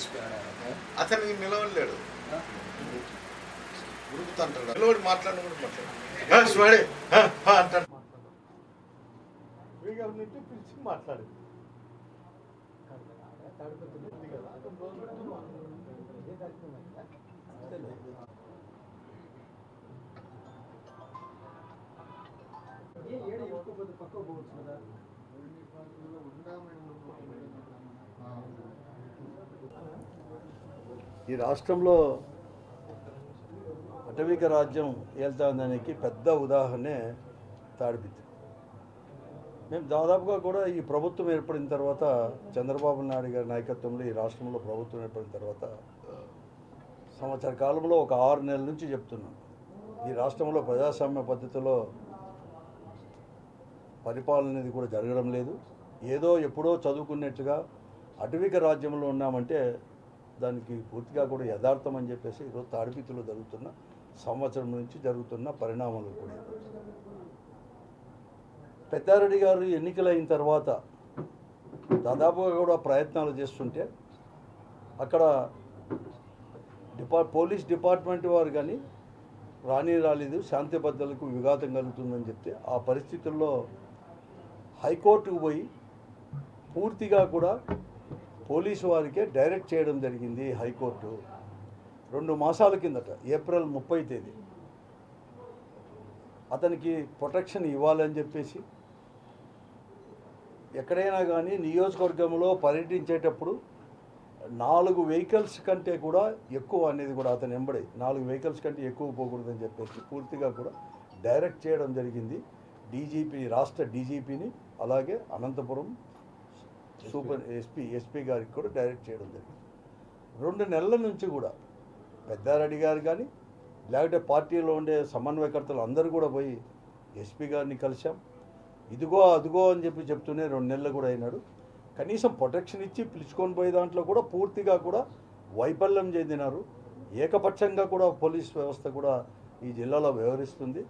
లేచిపోయాడు అతనికి నిలవలేడు. ఉరుకుతుంటాడు. మాట్లాడిన కూడా మాట్లాడు ఆ, శివాడే ఆ, ఆ అంటాడు. వీగారి నుంచి పిలిచి మాట్లాడు. ఈ రాష్ట్రంలో అటవిక రాజ్యం ఏళ్తాందానికి పెద్ద ఉదాహరణే తాడిపిద్ది మేము దాదాపుగా కూడా ఈ ప్రభుత్వం ఏర్పడిన తర్వాత చంద్రబాబు నాయుడు గారి నాయకత్వంలో ఈ రాష్ట్రంలో ప్రభుత్వం ఏర్పడిన తర్వాత సంవత్సర కాలంలో ఒక ఆరు నెలల నుంచి చెప్తున్నాం. ఈ రాష్ట్రంలో ప్రజాస్వామ్య పద్ధతిలో పరిపాలన అనేది కూడా జరగడం లేదు. ఏదో ఎప్పుడో చదువుకున్నట్టుగా అటవిక రాజ్యంలో ఉన్నామంటే దానికి పూర్తిగా కూడా యథార్థం అని చెప్పేసి ఈరోజు తాడిపితులు జరుగుతున్న సంవత్సరం నుంచి జరుగుతున్న పరిణామాలు కూడా పెద్దారెడ్డి గారు ఎన్నికలైన తర్వాత దాదాపుగా కూడా ప్రయత్నాలు చేస్తుంటే అక్కడ డిపా పోలీస్ డిపార్ట్మెంట్ వారు కానీ రాని రాలేదు శాంతి భద్రతలకు విఘాతం కలుగుతుందని చెప్తే ఆ పరిస్థితుల్లో హైకోర్టుకు పోయి పూర్తిగా కూడా పోలీసు వారికే డైరెక్ట్ చేయడం జరిగింది హైకోర్టు. రెండు మాసాల కిందట ఏప్రిల్ ముప్పై తేదీ. అతనికి ప్రొటెక్షన్ ఇవ్వాలని చెప్పేసి ఎక్కడైనా కానీ నియోజకవర్గంలో పర్యటించేటప్పుడు నాలుగు వెహికల్స్ కంటే కూడా ఎక్కువ అనేది కూడా అతను ఎంబడి నాలుగు వెహికల్స్ కంటే ఎక్కువ పోకూడదని చెప్పేసి పూర్తిగా కూడా డైరెక్ట్ చేయడం జరిగింది. డీజీపీ రాష్ట్ర డీజీపీని అలాగే అనంతపురం సూపర్ ఎస్పీ ఎస్పీ గారికి కూడా డైరెక్ట్ చేయడం జరిగింది. రెండు నెలల నుంచి కూడా పెద్దారెడ్డి గారు కానీ లేకపోతే పార్టీలో ఉండే సమన్వయకర్తలు అందరూ కూడా పోయి ఎస్పీ గారిని కలిశాం. ఇదిగో అదిగో అని చెప్పి చెప్తూనే రెండు నెలలు కూడా అయినాడు. కనీసం ప్రొటెక్షన్ ఇచ్చి పిలుచుకొని పోయే దాంట్లో కూడా పూర్తిగా కూడా వైఫల్యం చెందినారు. ఏకపక్షంగా కూడా పోలీస్ వ్యవస్థ కూడా ఈ జిల్లాలో వ్యవహరిస్తుంది.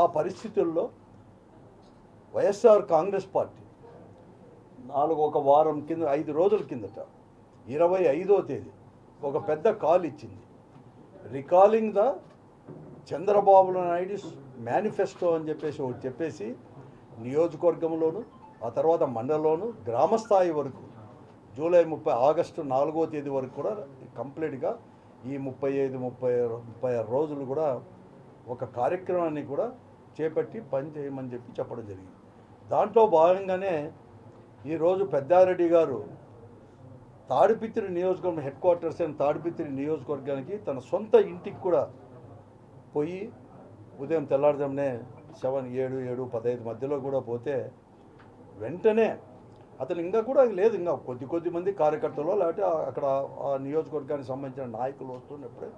ఆ పరిస్థితుల్లో వైఎస్ఆర్ కాంగ్రెస్ పార్టీ నాలుగు ఒక వారం కింద ఐదు రోజుల కిందట ఇరవై ఐదో తేదీ ఒక పెద్ద కాల్ ఇచ్చింది. Recalling the Chandrababu Naidu manifesto అని చెప్పేసి ఒకటి చెప్పేసి నియోజకవర్గంలోను ఆ తర్వాత మండలంలోను గ్రామస్థాయి వరకు జూలై ముప్పై ఆగస్టు నాలుగో తేదీ వరకు కూడా కంప్లీట్గా ఈ ముప్పై ఐదు ముప్పై ముప్పై ఆరు రోజులు కూడా ఒక కార్యక్రమాన్ని కూడా చేపట్టి పని చేయమని చెప్పి చెప్పడం జరిగింది. దాంట్లో భాగంగానే ఈరోజు పెద్దారెడ్డి గారు తాడిపిత్రి నియోజకవర్గం హెడ్ క్వార్టర్స్ అయిన తాడిపిత్రి నియోజకవర్గానికి తన సొంత ఇంటికి కూడా పోయి ఉదయం తెల్లారుజామునే సెవెన్ ఏడు ఏడు పదహైదు మధ్యలో కూడా పోతే వెంటనే అతను ఇంకా కూడా లేదు ఇంకా కొద్ది కొద్ది మంది కార్యకర్తలు లేకపోతే అక్కడ ఆ నియోజకవర్గానికి సంబంధించిన నాయకులు వస్తున్నప్పుడే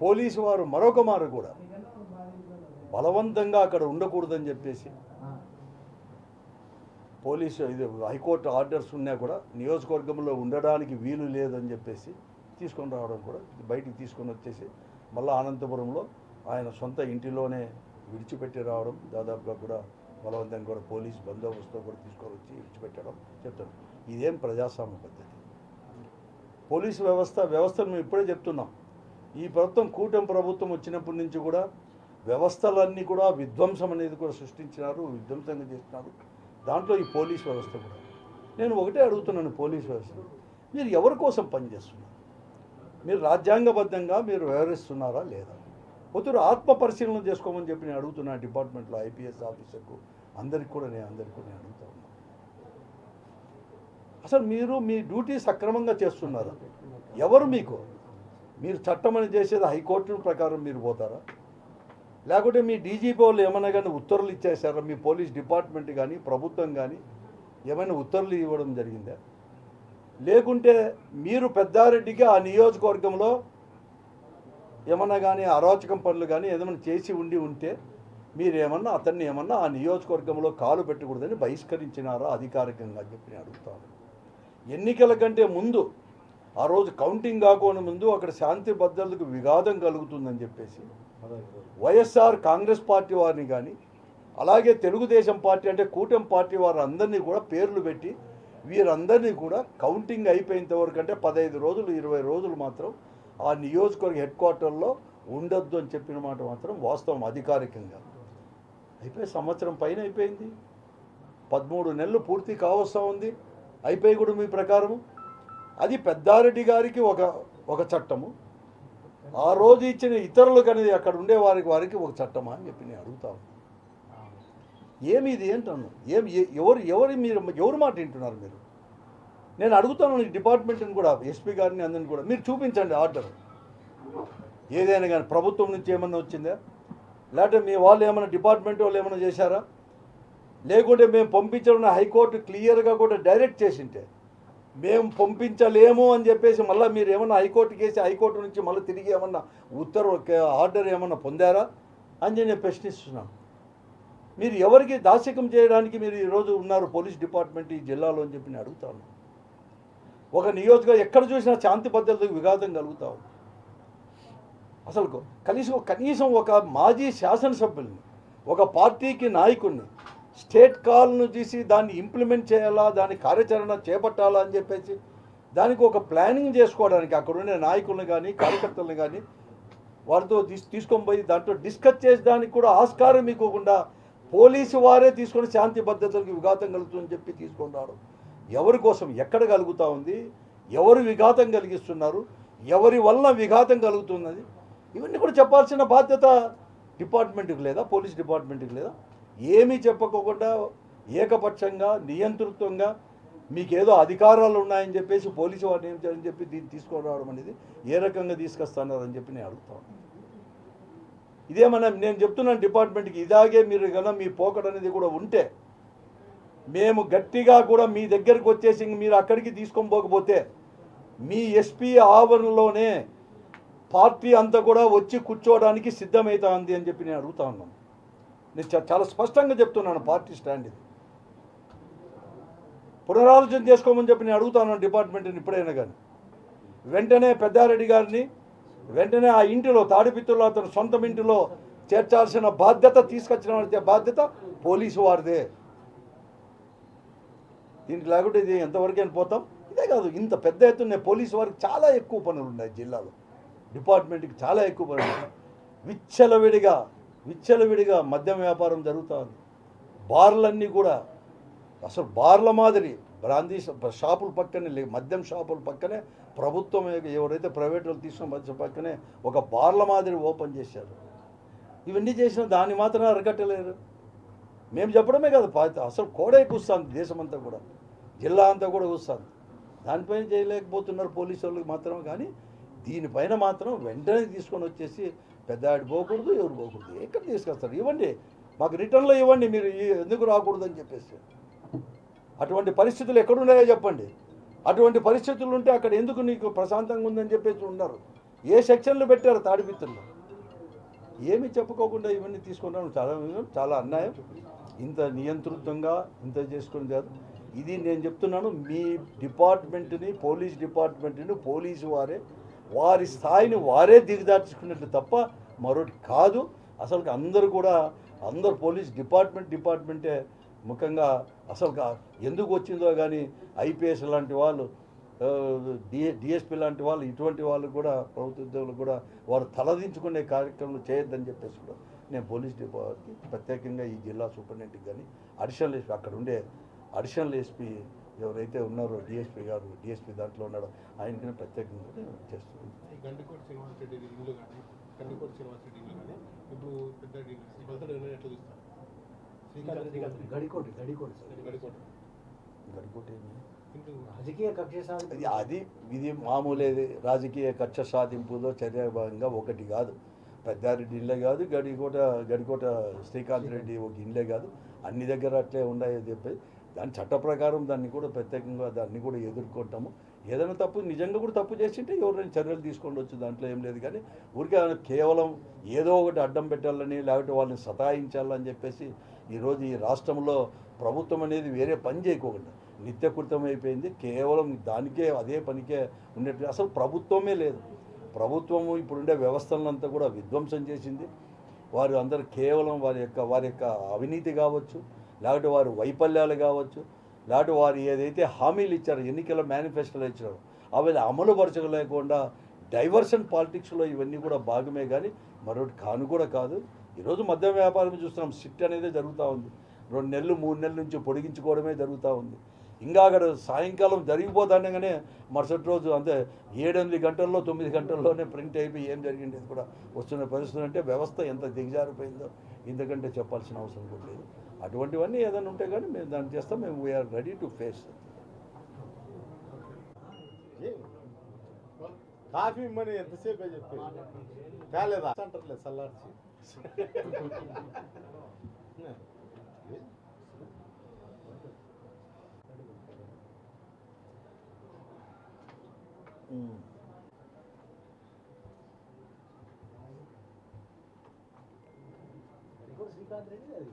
పోలీసు వారు మరొక మారు కూడా బలవంతంగా అక్కడ ఉండకూడదని చెప్పేసి పోలీసు ఇది హైకోర్టు ఆర్డర్స్ ఉన్నా కూడా నియోజకవర్గంలో ఉండడానికి వీలు లేదని చెప్పేసి తీసుకొని రావడం కూడా బయటికి తీసుకొని వచ్చేసి మళ్ళీ అనంతపురంలో ఆయన సొంత ఇంటిలోనే విడిచిపెట్టి రావడం దాదాపుగా కూడా బలవంతంగా కూడా పోలీస్ బందోబస్తు కూడా తీసుకొని వచ్చి విడిచిపెట్టడం చెప్తాను ఇదేం ప్రజాస్వామ్య పద్ధతి? పోలీసు వ్యవస్థ వ్యవస్థను మేము ఇప్పుడే చెప్తున్నాం. ఈ ప్రభుత్వం కూటమి ప్రభుత్వం వచ్చినప్పటి నుంచి కూడా వ్యవస్థలన్నీ కూడా విధ్వంసం అనేది కూడా సృష్టించినారు విధ్వంసంగా చేస్తున్నారు. దాంట్లో ఈ పోలీస్ వ్యవస్థ కూడా. నేను ఒకటే అడుగుతున్నాను పోలీస్ వ్యవస్థ. మీరు ఎవరి కోసం పనిచేస్తున్నారు మీరు రాజ్యాంగబద్ధంగా మీరు వ్యవహరిస్తున్నారా లేదా? ఒత్తురు ఆత్మ పరిశీలన చేసుకోమని చెప్పి నేను అడుగుతున్నా డిపార్ట్మెంట్లో ఐపీఎస్ ఆఫీసర్కు. అందరికి కూడా నేను అందరికి కూడా నేను అడుగుతా ఉన్నాను అసలు మీరు మీ డ్యూటీ సక్రమంగా చేస్తున్నారా? ఎవరు మీకు? మీరు చట్టం అని చేసేది హైకోర్టు ప్రకారం మీరు పోతారా? లేకుంటే మీ డీజీపీ వాళ్ళు ఏమైనా కానీ ఉత్తర్వులు ఇచ్చేసారా మీ పోలీస్ డిపార్ట్మెంట్ కానీ ప్రభుత్వం కానీ ఏమైనా ఉత్తర్వులు ఇవ్వడం జరిగిందా? లేకుంటే మీరు పెద్దారెడ్డికి ఆ నియోజకవర్గంలో ఏమన్నా కానీ అరాచకం పనులు కానీ ఏదైనా చేసి ఉండి ఉంటే మీరు ఏమన్నా అతన్ని ఏమన్నా ఆ నియోజకవర్గంలో కాలు పెట్టకూడదని బహిష్కరించినారా? అధికారికంగా అని చెప్పి నేను అడుగుతాను ఎన్నికల కంటే ముందు ఆ రోజు కౌంటింగ్ కాకుండా ముందు అక్కడ శాంతి భద్రతకు విఘాతం కలుగుతుందని చెప్పేసి వైఎస్ఆర్ కాంగ్రెస్ పార్టీ వారిని కానీ అలాగే తెలుగుదేశం పార్టీ అంటే కూటమి పార్టీ వారు అందరినీ కూడా పేర్లు పెట్టి వీరందరినీ కూడా కౌంటింగ్ అయిపోయినంతవరకు అంటే పదహైదు రోజులు ఇరవై రోజులు మాత్రం ఆ నియోజకవర్గ హెడ్ క్వార్టర్లో ఉండొద్దు అని చెప్పిన మాట మాత్రం వాస్తవం అధికారికంగా. అయిపోయి సంవత్సరం పైన అయిపోయింది. పదమూడు నెలలు పూర్తి కావస్తా ఉంది. అయిపోయి కూడా మీ ప్రకారము. అది పెద్దారెడ్డి గారికి ఒక ఒక చట్టము. ఆ రోజు ఇచ్చిన ఇతరులకు అనేది అక్కడ ఉండే వారికి వారికి ఒక చట్టమా అని చెప్పి నేను అడుగుతాను ఏమి ఇది ఏంటన్ను ఏమి ఎవరు ఎవరు మీరు ఎవరు మాట వింటున్నారు మీరు? నేను అడుగుతాను డిపార్ట్మెంట్ని కూడా ఎస్పీ గారిని అందరిని కూడా. మీరు చూపించండి ఆర్డర్. ఏదైనా కానీ ప్రభుత్వం నుంచి ఏమన్నా వచ్చిందా? లేకపోతే మీ వాళ్ళు ఏమైనా డిపార్ట్మెంట్ వాళ్ళు ఏమైనా చేశారా? లేకుంటే మేము పంపించడం హైకోర్టు క్లియర్గా కూడా డైరెక్ట్ చేసింటే మేము పంపించలేము అని చెప్పేసి మళ్ళీ మీరు ఏమన్నా హైకోర్టుకి వేసి హైకోర్టు నుంచి మళ్ళీ తిరిగి ఏమన్నా ఉత్తర్వు ఆర్డర్ ఏమన్నా పొందారా అని నేను ప్రశ్నిస్తున్నాను. మీరు ఎవరికి దాసికం చేయడానికి మీరు ఈరోజు ఉన్నారు పోలీస్ డిపార్ట్మెంట్ ఈ జిల్లాలో అని చెప్పి నేను అడుగుతాను ఒక నియోజక ఎక్కడ చూసినా శాంతి భద్రతకు విఘాతం కలుగుతావు అసలు కనీసం కనీసం ఒక మాజీ శాసనసభ్యుల్ని ఒక పార్టీకి నాయకుడిని స్టేట్ కాల్ను తీసి దాన్ని ఇంప్లిమెంట్ చేయాలా దాని కార్యాచరణ చేపట్టాలా అని చెప్పేసి దానికి ఒక ప్లానింగ్ చేసుకోవడానికి అక్కడ ఉండే నాయకులను కానీ కార్యకర్తలను కానీ వారితో తీసు తీసుకొని పోయి దాంట్లో డిస్కస్ చేసేదానికి కూడా ఆస్కారం ఇవ్వకుండా పోలీసు వారే తీసుకొని శాంతి భద్రతలకు విఘాతం కలుగుతుందని చెప్పి తీసుకున్నారు. ఎవరి కోసం ఎక్కడ కలుగుతూ ఉంది ఎవరు విఘాతం కలిగిస్తున్నారు ఎవరి వల్ల విఘాతం కలుగుతున్నది ఇవన్నీ కూడా చెప్పాల్సిన బాధ్యత డిపార్ట్మెంట్కి లేదా పోలీస్ డిపార్ట్మెంట్కి లేదా ఏమీ చెప్పకోకుండా ఏకపక్షంగా నియంతృత్వంగా మీకేదో అధికారాలు ఉన్నాయని చెప్పేసి పోలీసు వారిని ఏం చేయాలని చెప్పి దీన్ని తీసుకొని రావడం అనేది ఏ రకంగా తీసుకొస్తున్నారని చెప్పి నేను అడుగుతాను ఇదేమన్నా నేను చెప్తున్నాను డిపార్ట్మెంట్కి ఇలాగే మీరు కన్నా మీ పోకడ అనేది కూడా ఉంటే మేము గట్టిగా కూడా మీ దగ్గరికి వచ్చేసి మీరు అక్కడికి తీసుకొని పోకపోతే మీ ఎస్పీ ఆవరణలోనే పార్టీ అంతా కూడా వచ్చి కూర్చోవడానికి సిద్ధమవుతుంది అని చెప్పి నేను అడుగుతా ఉన్నాను. నేను చాలా స్పష్టంగా చెప్తున్నాను పార్టీ స్టాండ్ ఇది. పునరాలోచన చేసుకోమని చెప్పి నేను అడుగుతాను డిపార్ట్మెంట్ని ఇప్పుడైనా కానీ వెంటనే పెద్దారెడ్డి గారిని వెంటనే ఆ ఇంటిలో తాడిపిత్తుల్లో అతను సొంతం ఇంటిలో చేర్చాల్సిన బాధ్యత తీసుకొచ్చిన బాధ్యత పోలీసు వారిదే. దీనికి లేకుంటే ఇది ఎంతవరకు పోతాం? ఇదే కాదు ఇంత పెద్ద ఎత్తున పోలీసు వారికి చాలా ఎక్కువ పనులు ఉన్నాయి జిల్లాలో. డిపార్ట్మెంట్కి చాలా ఎక్కువ పనులు. ఉన్నాయి. విచ్చలవిడిగా విచ్చలవిడిగా మద్యం వ్యాపారం జరుగుతుంది. బార్లన్నీ కూడా అసలు బార్ల మాదిరి బ్రాందీ షాపుల పక్కనే లే మద్యం షాపుల పక్కనే ప్రభుత్వం ఎవరైతే ప్రైవేట్ వాళ్ళు తీసుకున్న మధ్య పక్కనే ఒక బార్ల మాదిరి ఓపెన్ చేశారు. ఇవన్నీ చేసిన దాన్ని మాత్రం అరగట్టలేరు మేము చెప్పడమే కాదు పాత అసలు కోడే కూస్తుంది దేశమంతా కూడా. జిల్లా అంతా కూడా కూస్తుంది. దానిపైన చేయలేకపోతున్నారు పోలీసు వాళ్ళకి మాత్రం కానీ దీనిపైన మాత్రం వెంటనే తీసుకొని వచ్చేసి పెద్ద పోకూడదు ఎవరు పోకూడదు ఎక్కడ తీసుకొస్తారు? ఇవ్వండి మాకు రిటర్న్లో ఇవ్వండి మీరు ఎందుకు రాకూడదు అని చెప్పేసి. అటువంటి పరిస్థితులు ఎక్కడున్నాయో చెప్పండి. అటువంటి పరిస్థితులు ఉంటే అక్కడ ఎందుకు నీకు ప్రశాంతంగా ఉందని చెప్పేసి ఉన్నారు? ఏ సెక్షన్లు పెట్టారు తాడిపిత్తుల్లో ఏమి చెప్పుకోకుండా ఇవన్నీ తీసుకున్నాం చాలా చాలా అన్యాయం. ఇంత నియంతృత్వంగా ఇంత చేసుకుని కాదు. ఇది నేను చెప్తున్నాను మీ డిపార్ట్మెంట్ని పోలీస్ డిపార్ట్మెంట్ని పోలీసు వారే వారి స్థాయిని వారే దిగదార్చుకున్నట్టు తప్ప మరొకటి కాదు. అసలు అందరూ కూడా అందరు పోలీస్ డిపార్ట్మెంట్ డిపార్ట్మెంటే ముఖ్యంగా అసలు ఎందుకు వచ్చిందో కానీ ఐపీఎస్ లాంటి వాళ్ళు డిఎస్పీ లాంటి వాళ్ళు ఇటువంటి వాళ్ళు కూడా ప్రభుత్వ ఉద్యోగులు కూడా వారు తలదించుకునే కార్యక్రమాలు చేయొద్దని చెప్పేసి కూడా నేను పోలీస్ డిపార్ట్మెంట్కి ప్రత్యేకంగా ఈ జిల్లా సూపరింటెండెంట్కి కానీ అడిషనల్ ఎస్పీ అక్కడ ఉండే అడిషనల్ ఎస్పీ ఎవరైతే ఉన్నారో డిఎస్పీ గారు డిఎస్పీ దాంట్లో ఉన్నాడో ఆయనకి ప్రత్యేకంగా చేస్తున్నాను. శ్రీనివాస్ రెడ్డి కానీ ఇప్పుడు పెద్ద బలతడు ఎట్లా చూస్తారు? శ్రీకాంత్ శ్రీకాంత్ గడికోటి గడికోటి సార్. గడికోట. ఇంకోటి ఏమి? ఇంటూ రాజకీయ కక్ష సాధింపు. అది ఇది మామూలేది రాజకీయ కక్ష సాధింపులో చర్య భాగంగా ఒకటి కాదు. పెద్దారెడ్డి ఇల్లే కాదు గడికోట గడికోట శ్రీకాంత్ రెడ్డి ఒక ఇల్లే కాదు. అన్ని దగ్గర అట్లే ఉన్నాయని చెప్పి దాని చట్ట ప్రకారం దాన్ని కూడా ప్రత్యేకంగా దాన్ని కూడా ఎదుర్కొంటాము. ఏదైనా తప్పు నిజంగా కూడా తప్పు చేసింటే ఎవరైనా చర్యలు తీసుకోవచ్చు దాంట్లో ఏం లేదు. కానీ ఊరికే కేవలం ఏదో ఒకటి అడ్డం పెట్టాలని లేకపోతే వాళ్ళని సతాయించాలని చెప్పేసి ఈరోజు ఈ రాష్ట్రంలో ప్రభుత్వం అనేది వేరే పని చేయకోకుండా నిత్యకృతం అయిపోయింది. కేవలం దానికే అదే పనికే ఉన్నట్టు అసలు ప్రభుత్వమే లేదు. ప్రభుత్వము ఇప్పుడుండే వ్యవస్థలంతా కూడా విధ్వంసం చేసింది. వారు అందరూ కేవలం వారి యొక్క వారి యొక్క అవినీతి కావచ్చు లేకపోతే వారి వైఫల్యాలు కావచ్చు లాంటి వారు ఏదైతే హామీలు ఇచ్చారో ఎన్నికల మేనిఫెస్టోలు ఇచ్చారో అవి అమలుపరచలేకుండా డైవర్షన్ పాలిటిక్స్లో ఇవన్నీ కూడా భాగమే కానీ మరొకటి కాను కూడా కాదు. ఈరోజు మద్యం వ్యాపారం చూస్తున్నాం సిట్ అనేది జరుగుతూ ఉంది. రెండు నెలలు మూడు నెలల నుంచి పొడిగించుకోవడమే జరుగుతూ ఉంది. ఇంకా అక్కడ సాయంకాలం జరిగిపోతుండగానే మరుసటి రోజు అంతే ఏడెనిమిది గంటల్లో తొమ్మిది గంటల్లోనే ప్రింట్ అయిపోయి ఏం జరిగింది కూడా వస్తున్న పరిస్థితులు అంటే వ్యవస్థ ఎంత దిగజారిపోయిందో ఇంతకంటే చెప్పాల్సిన అవసరం కూడా లేదు. అటువంటివన్నీ ఏదైనా ఉంటే కానీ మేము దాన్ని చేస్తాం మేము we're ready to face coffee ఇమ్మని ఎంతసేపు చెప్పి కాలేదా అంటారులే చల్లార్చి అది కూడా శ్రీకాంత్ రెడ్డి అది